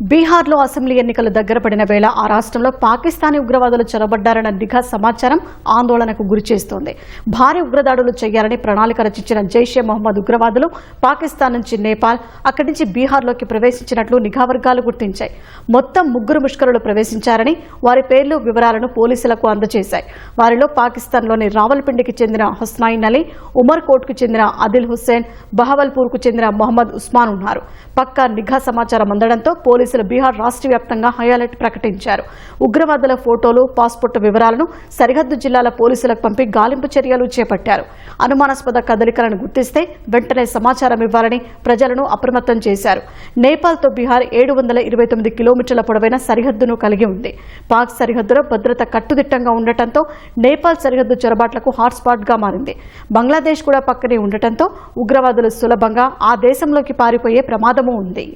బీహార్లో అసెంబ్లీ ఎన్నికలు దగ్గర పడిన వేళ ఆ రాష్ట్రంలో పాకిస్తానీ ఉగ్రవాదులు చొరబడ్డారన్న నిఘా సమాచారం ఆందోళనకు గురిచేస్తోంది భారీ ఉగ్రదాడులు చేయాలని ప్రణాళిక రచించిన జైషే మొహమ్మద్ ఉగ్రవాదులు పాకిస్తాన్ నుంచి నేపాల్ అక్కడి నుంచి బీహార్లోకి ప్రవేశించినట్లు నిఘా వర్గాలు గుర్తించాయి. మొత్తం ముగ్గురు ముష్కరులు ప్రవేశించారని వారి పేర్లు వివరాలను పోలీసులకు అందజేశాయి. వారిలో పాకిస్తాన్లోని రావల్పిండికి చెందిన హుస్నాయిన్ అలీ ఉమర్ కోట్కు చెందిన అదిల్ హుస్సేన్ బహవల్పూర్కు చెందిన మొహమ్మద్ ఉస్మాన్ ఉన్నారు. పక్కా నిఘా సమాచారం అందడంతో పోలీసులు బీహార్ రాష్ట్ర వ్యాప్తంగా హై అలర్ట్ ప్రకటించారు. ఉగ్రవాదుల ఫోటోలు పాస్పోర్ట్ వివరాలను సరిహద్దు జిల్లాల పోలీసులకు పంపి గాలింపు చర్యలు చేపట్టారు. అనుమానాస్పద కదలికలను గుర్తిస్తే వెంటనే సమాచారం ఇవ్వాలని ప్రజలను అప్రమత్తం చేశారు. నేపాల్తో బీహార్ ఏడు వందల ఇరవై తొమ్మిది కిలోమీటర్ల పొడవైన సరిహద్దును కలిగి ఉంది. పాక్ సరిహద్దులో భద్రత కట్టుదిట్టంగా ఉండటంతో నేపాల్ సరిహద్దు చొరబాట్లకు హాట్స్పాట్గా మారింది. బంగ్లాదేశ్ కూడా పక్కనే ఉండటంతో ఉగ్రవాదులు సులభంగా ఆ దేశంలోకి పారిపోయే ప్రమాదమూ ఉంది.